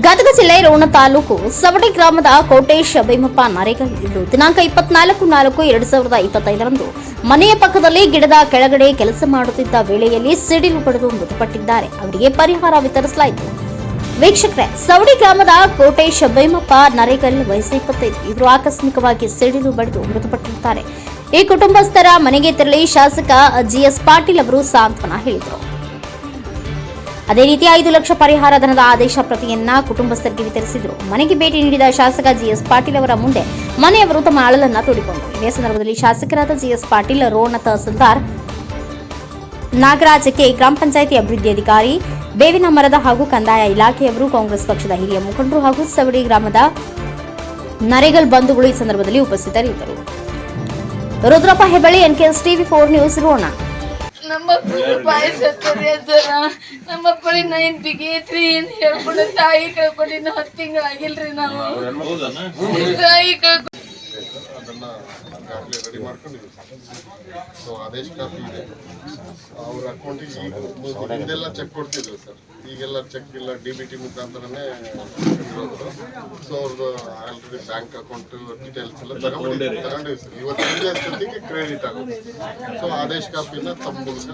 ಗದಗ ಜಿಲ್ಲೆ ರೋಣ ತಾಲೂಕು ಸವಡಿ ಗ್ರಾಮದ ಕೋಟೇಶ್ ಭೀಮಪ್ಪ ಇದು ದಿನಾಂಕ ಇಪ್ಪತ್ನಾಲ್ಕು ನಾಲ್ಕು ಎರಡು ಸಾವಿರದ ಇಪ್ಪತ್ತೈದರಂದು ಮನೆಯ ಪಕ್ಕದಲ್ಲಿ ಗಿಡದ ಕೆಳಗಡೆ ಕೆಲಸ ಮಾಡುತ್ತಿದ್ದ ವೇಳೆಯಲ್ಲಿ ಸಿಡಿಲು ಪಡೆದು ಮೃತಪಟ್ಟಿದ್ದಾರೆ. ಅವರಿಗೆ ಪರಿಹಾರ ವಿತರಿಸಲಾಯಿತು. ವೀಕ್ಷಕರೇ ಸವಡಿ ಗ್ರಾಮದ ಕೋಟೇಶ್ ಭೀಮಪ್ಪ ನರೇಗಲ್ ವಯಸ್ಸು ಇಪ್ಪತ್ತೈದು. ಇವರು ಆಕಸ್ಮಿಕವಾಗಿ ಸಿಡಿಲು ಬಡಿದು ಮೃತಪಟ್ಟಿರುತ್ತಾರೆ. ಈ ಕುಟುಂಬಸ್ಥರ ಮನೆಗೆ ತೆರಳಿ ಶಾಸಕ ಜಿಎಸ್ ಪಾಟೀಲ್ ಅವರು ಸಾಂತ್ವನ ಹೇಳಿದರು. ಅದೇ ರೀತಿ ಐದು ಲಕ್ಷ ಪರಿಹಾರ ಧನದ ಆದೇಶ ಪ್ರತಿಯನ್ನ ಕುಟುಂಬಸ್ಥರಿಗೆ ವಿತರಿಸಿದರು. ಮನೆಗೆ ಭೇಟಿ ನೀಡಿದ ಶಾಸಕ ಜಿಎಸ್ ಪಾಟೀಲ್ ಅವರ ಮುಂದೆ ಮನೆಯವರು ತಮ್ಮ ಅಳಲನ್ನ ತೋಡಿಕೊಂಡರು. ಇದೇ ಸಂದರ್ಭದಲ್ಲಿ ಶಾಸಕರಾದ ಜಿಎಸ್ ಪಾಟೀಲ್, ರೋಣ ತಹಸೀಲ್ದಾರ್ ನಾಗರಾಜ್ ಕೆ ಗ್ರಾಮ ಪಂಚಾಯಿತಿ ಅಭಿವೃದ್ಧಿ ಅಧಿಕಾರಿ, ಬೇವಿನ ಮರದ ಹಾಗೂ ಕಂದಾಯ ಇಲಾಖೆಯವರು ಕಾಂಗ್ರೆಸ್ ಪಕ್ಷದ ಹಿರಿಯ ಮುಖಂಡರು ಹಾಗೂ ಸವಡಿ ಗ್ರಾಮದ ನರೇಗಲ್ ಬಂಧುಗಳು ಈ ಸಂದರ್ಭದಲ್ಲಿ ಉಪಸ್ಥಿತರಿದ್ದರು. Rudrappa Hebali NKS TV four news, Rona. ನಮ್ಮಪ್ಪನ ಪಾಯಸತ್ತರಿ ನಮ್ಮ ಮಕ್ಕಳಿಗೆ ನೈನ್ ಬಿಗೇತ್ರಿ ಏನ್ ಹೇಳ್ಕೊಂಡು ತಾಯಿ ಕಳ್ಕೊಂಡು ಇನ್ನು ಹತ್ತು ತಿಂಗಳಾಗಿಲ್ರಿ ನಾವು. ತಾಯಿ ಕಳ್ಕೊಂಡು ರೆಡಿ ಸೊ ಆದೇಶ ಇದೆ. ಅಕೌಂಟಿಗೆ ಚೆಕ್ ಕೊಡ್ತಿದ್ರು ಸರ್. ಈಗೆಲ್ಲ ಚೆಕ್ ಇಲ್ಲ ಡಿ ಮುಖಾಂತರನೇ ಸೊ ಅವ್ರದ್ದು ಆಲ್ರೆಡಿ ಬ್ಯಾಂಕ್ ಅಕೌಂಟ್ ಡೀಟೇಲ್ಸ್ ಎಲ್ಲ ತಗೊಂಡಿದ್ದೀವಿ. ತಗೊಂಡಿವಿ ಸರ್ ಇವತ್ತು ಸಂಜೆ ಅಷ್ಟೊತ್ತಿಗೆ ಕ್ರೆಡಿಟ್ ಆಗುತ್ತೆ. ಸೊ ಆದೇಶ ಕಾಪಿನ ತಮ್ಮ ಮೂಲಕ